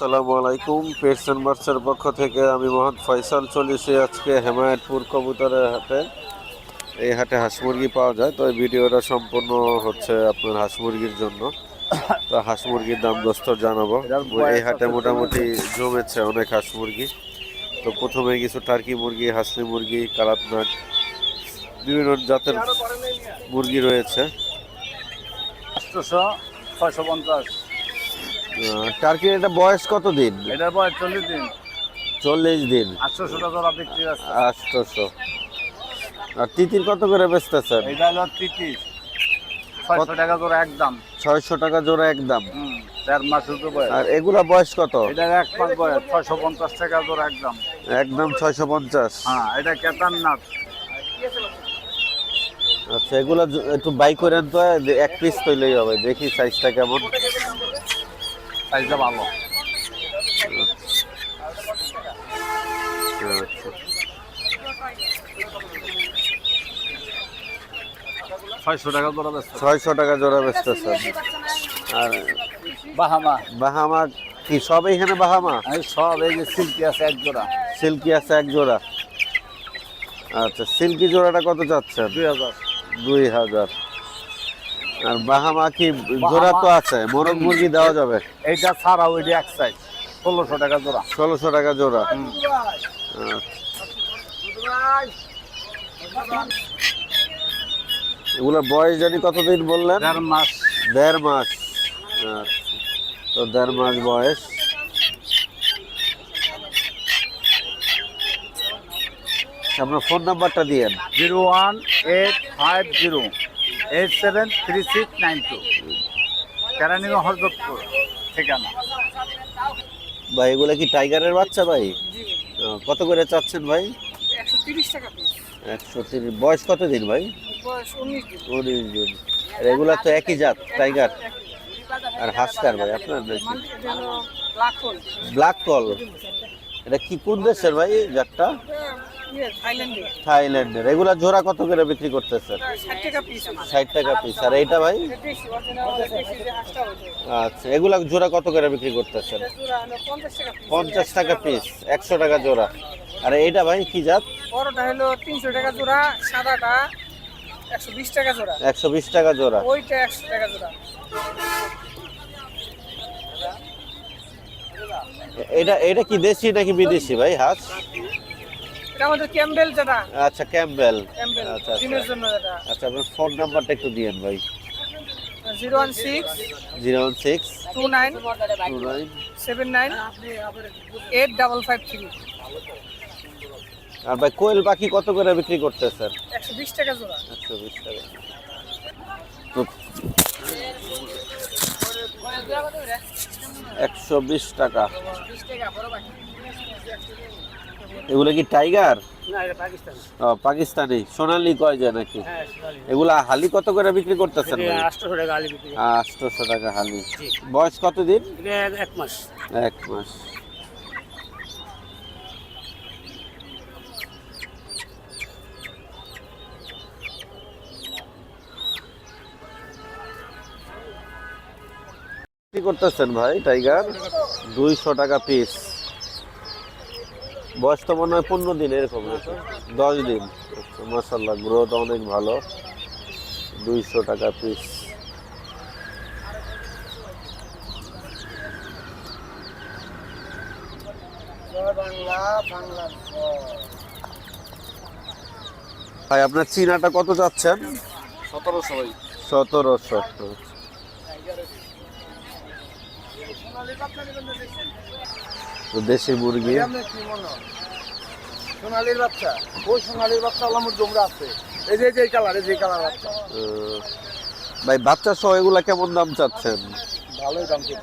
আসসালামু আলাইকুম। পেটসন মার্চের পক্ষ থেকে আমি মোহাম্মদ ফয়সাল চলেছি আজকে হেমায়তপুর কবুতরের হাটে। এই হাটে হাঁস মুরগি পাওয়া যায় তো এই ভিডিওটা সম্পূর্ণ হচ্ছে আপনার হাঁস মুরগির জন্য। তো হাঁস মুরগির দাম দস্তর জানাব। এই হাটে মোটামুটি জমেছে অনেক হাঁস মুরগি। তো প্রথমে কিছু টার্কি মুরগি হাসলি মুরগি কালাতনাট বিভিন্ন জাতের মুরগি রয়েছে। ছয়শো পঞ্চাশ। টার্কির এটা বয়স কত দিন? এটার পরে চল্লিশ দিন। চল্লিশ দিন। আটশোশো টাকা বিক্রি আটশোশো। আর তিতির কত করে বেচতেছেন এটা হলো তিরিশ ছয়শো টাকা করে একদম। ছয়শো টাকা জোড়া একদম। চার মাস হতে আর এগুলা বয়স কত? এটার এক মাস বয়স ছয়শো পঞ্চাশ টাকা একদম। একদম ছয়শো পঞ্চাশ। হ্যাঁ এটা কেদারনাথ। আচ্ছা এগুলা একটু বাই করেন তো এক পিস তৈলেই হবে দেখি সাইজটা কেমন। সাইজটা ভালো। আচ্ছা। ছয়শো টাকা করে বেচতে ছয়শো টাকা জোড়া বেচতেছেন আর বাহামা। বাহামা কি সব এখানে বাহামা? সব এই যে সিল্কি আছে এক জোড়া। সিল্কি আছে এক জোড়া। আচ্ছা সিল্কি জোড়াটা কত চাচ্ছেন? দুই হাজার। দুই হাজার। আর বাহামা কি জোড়া তো আছে মোরগ মুরগি দেওয়া যাবে। এইটা ছাড়া ওইটা এক সাইজ ষোলোশো টাকা জোড়া। ষোলোশো টাকা জোড়া। আচ্ছা। বয়স জানি কতদিন বললেন? দেড় মাস। দেড় মাস। তো দেড় মাস বয়স। আপনার ফোন নাম্বারটা দিয়েন। Zero one eight five zero. Eight seven three six nine two Keraniganj Hardattapur ঠিকানা। ভাই এগুলো কি টাইগারের বাচ্চা ভাই? কত করে চাচ্ছেন ভাই? একশো তিরিশ বয়স কত দিন ভাই? বয়স উনিশ দিন। এগুলা তো একই জাত টাইগার। আর হাসকার ভাই আপনার ব্ল্যাক কল এটা কি কোন দেশের ভাই জাতটা? থাইল্যান্ডের। এগুলা জোড়া কত করে বিক্রি করতেছেন? ষাট টাকা পিস আর এইটা ভাই? আচ্ছা এগুলা জোড়া কত করে বিক্রি করতেছেন? পঞ্চাশ টাকা পিস পঞ্চাশ টাকা পিস একশো টাকা জোড়া। আর এইটা ভাই কি জাত? বড়টা হলো তিনশো টাকা জোড়া সাদাটা একশো বিশ টাকা জোড়া। একশো বিশ টাকা জোড়া। ওইটা একশো টাকা জোড়া। এটা এটা কি দেশি নাকি বিদেশি ভাই হাঁস? এটা আমাদের ক্যাম্বেল যেটা। আচ্ছা ক্যাম্বেল ক্যাম্বেল আচ্ছা ডিমের আচ্ছা জন্য যেটা। আচ্ছা আপনার ফোন নাম্বারটা একটু দিয়েন ভাই। Zero one six zero one six two nine two nine seven nine eight double five three. আর ভাই কোয়েল পাখি কত করে বিক্রি করতেছেন একশো বিশ টাকা জোড়া। একশো বিশ টাকা। একশো বিশ টাকা। এগুলো কি টাইগার? পাকিস্তান। সোনালি কয় যায় নাকি? হ্যাঁ এগুলা হালি কত করে বিক্রি করতেছেন আটশো টাকা হালি বয়স কত দিন? এক মাস। এক মাস। করতেছেন ভাই টাইগার? দুইশো টাকা পিস বয়স তো মনে হয় পনেরো দিন এরকম? দশ দিন। মাসাল্লাহ গ্রোথ অনেক ভালো। দুইশো টাকা পিস ভাই আপনার চিনাটা কত যাচ্ছেন? সতেরোশো ভাই। সতেরোশো। তো দেশি মুরগি। সোনালির বাচ্চা। ওই সোনালির বাচ্চা আলামুর জমরা আছে। এই যে এই যে কালার এই যে কালার বাচ্চা। ভাই বাচ্চা সহ এগুলা কেমন দাম চাচ্ছেন? ভালোই দাম ঠিক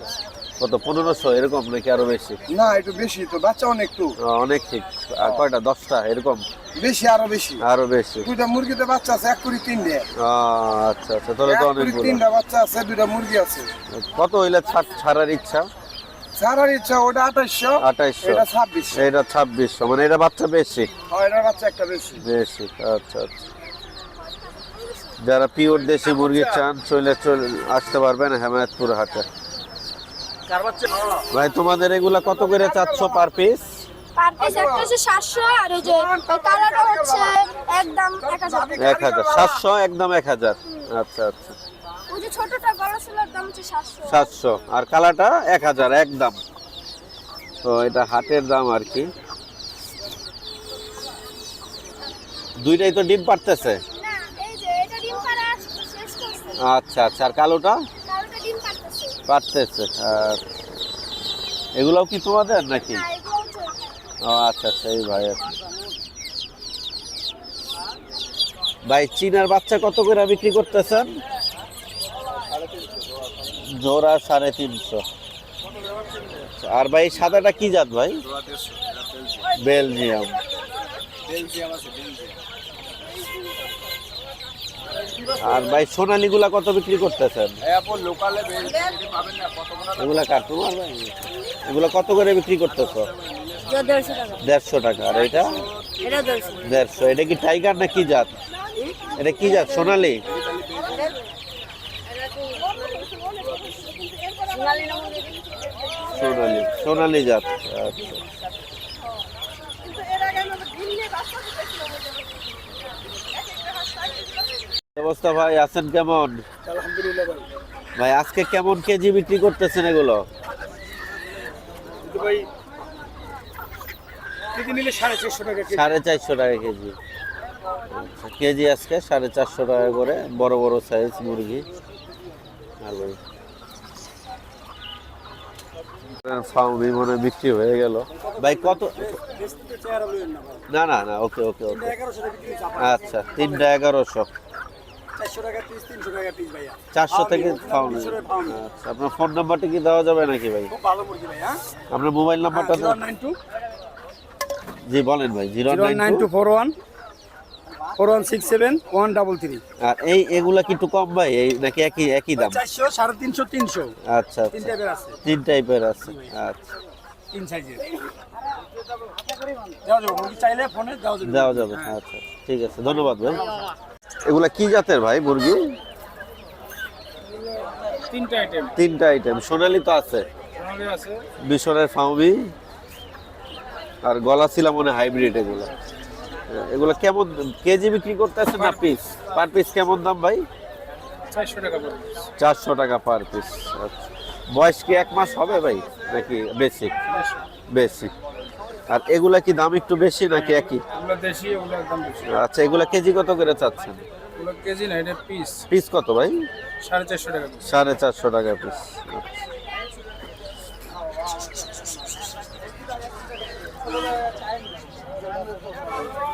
কত পনেরোশো এরকম নাকি আরও বেশি? না একটু বেশি তো বাচ্চা অনেক তো। অনেক ঠিক। আর কয়টা দশটা এরকম? বেশি আরও বেশি। আরও বেশি। দুইটা মুরগিতে বাচ্চা আছে এক কুড়ি তিনটে। আচ্ছা আচ্ছা তাহলে তো অনেকগুলো। তিনটা বাচ্চা আছে দুইটা মুরগি আছে। কত হইলে ছাড় ছাড়ার ইচ্ছা? ইচ্ছা ওটা আঠাইশশো এটা ছাব্বিশশো। এটা ছাব্বিশশো মানে এটা বাচ্চা বেশি। হয় বাচ্চা একটা বেশি। বেশি আচ্ছা আচ্ছা। যারা পিওর দেশি মুরগি চান চলে চলে আসতে পারবেন হেমায়তপুর হাটে। ভাই তোমাদের এগুলা কত করে চাচ্ছ পার পিস এক হাজার সাতশো একদম এক হাজার। আচ্ছা আচ্ছা। ওই যে ছোটটা ছিল দাম হচ্ছে সাতশো। সাতশো। আর কালাটা এক হাজার একদম। তো এটা হাটের দাম আর কি। দুইটাই তো ডিম পারতেছে আচ্ছা আচ্ছা। আর কালোটা? পারতেছে আর এগুলাও কি তোমাদের নাকি? ও আচ্ছা আচ্ছা এই ভাই ভাই চীনার বাচ্চা কত করে বিক্রি করতেছেন? জোড়া সাড়ে তিনশো। আর ভাই সাদাটা কি জাত ভাই? বেলজিয়াম। আর ভাই সোনালি গুলা কত বিক্রি করতেছেন? এগুলা কত করে বিক্রি করতেছো? দেড়শো টাকা। আর এটা? দেড়শো। এটা কি টাইগার না কি জাত? এটা কি জাত? সোনালি? সোনালি সোনালি জাত আচ্ছা। অবস্থা ভাই আছেন কেমন? ভাই ভাই আজকে কেমন কেজি বিক্রি করতেছেন এগুলো? চারশো টাকা কেজি। সাড়ে চারশো টাকা কেজি। আচ্ছা, কেজি আজকে সাড়ে চারশো টাকা করে বড় বড় সাইজ মুরগি। আর ভাই ফাউমি মনে হয় বিক্রি হয়ে গেল। ভাই কত? না না না ওকে ওকে ওকে। আচ্ছা তিনটা এগারোশো। চারশো থেকে আচ্ছা আপনার ফোন নাম্বারটা কি দেওয়া যাবে নাকি ভাই? খুব ভালো মুরগি ভাই হ্যাঁ আপনার মোবাইল নাম্বারটা টু জি বলেন ভাই zero zero nine two four one four one six seven one double three. আর এই এগুলা কি একটু কম ভাই? এই নাকি একই একই দাম? চারশো সাড়ে তিনশো তিনশো। আচ্ছা তিন আচ্ছা টাইপের আছে। তিন টাইপের আছে। আচ্ছা। তিন সাইজের। দেওয়া যাবে মুরগি চাইলে ফোনে দেওয়া যাবে আচ্ছা ঠিক আছে ধন্যবাদ ভাই। এগুলা কি জাতের ভাই মুরগি? তিনটা আইটেম তিনটা আইটেম সোনালি তো আছে। আছে। মিশরের ফাউমি আর গলা ছিল মনে হাইব্রিড এগুলো। এগুলো কেমন কেজি বিক্রি করতেছে না পিস পার পিস কেমন দাম ভাই? চারশো টাকা পার পিস আচ্ছা। বয়স কি এক মাস হবে ভাই? নাকি বেশি বেশি আর এগুলা কি দাম একটু বেশি নাকি একই? আচ্ছা এগুলা কেজি কত করে চাচ্ছেন? কেজি না এটা পিস পিস কত ভাই? সাড়ে চারশো টাকা সাড়ে চারশো টাকা পিস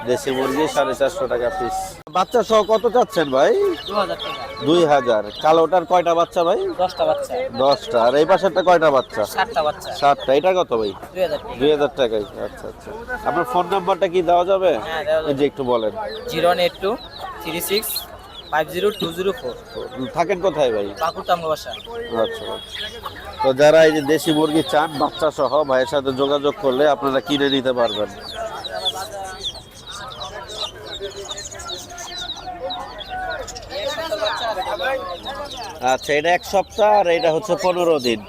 দেশি মুরগি সাড়ে চারশো টাকা পিস বাচ্চা সহ কত চাচ্ছেন ভাই? দুই হাজার। কালোটার কয়টা বাচ্চা ভাই? দশটা বাচ্চা। দশটা। আর এই পাশেরটা কয়টা বাচ্চা? সাতটা বাচ্চা। সাতটা। এটা কত ভাই? দুই হাজার টাকা। টাকাই। আচ্ছা আচ্ছা। আপনার ফোন নাম্বারটা কি দেওয়া যাবে? হ্যাঁ, যে একটু বলেন। Zero eight two three six five zero two zero four. থাকেন কোথায় ভাই? আচ্ছা আচ্ছা। তো যারা এই যে দেশি মুরগি চান বাচ্চা সহ ভাইয়ের সাথে যোগাযোগ করলে আপনারা কিনে নিতে পারবেন। আচ্ছা এটা এক সপ্তাহ আর এটা হচ্ছে পনেরো দিন।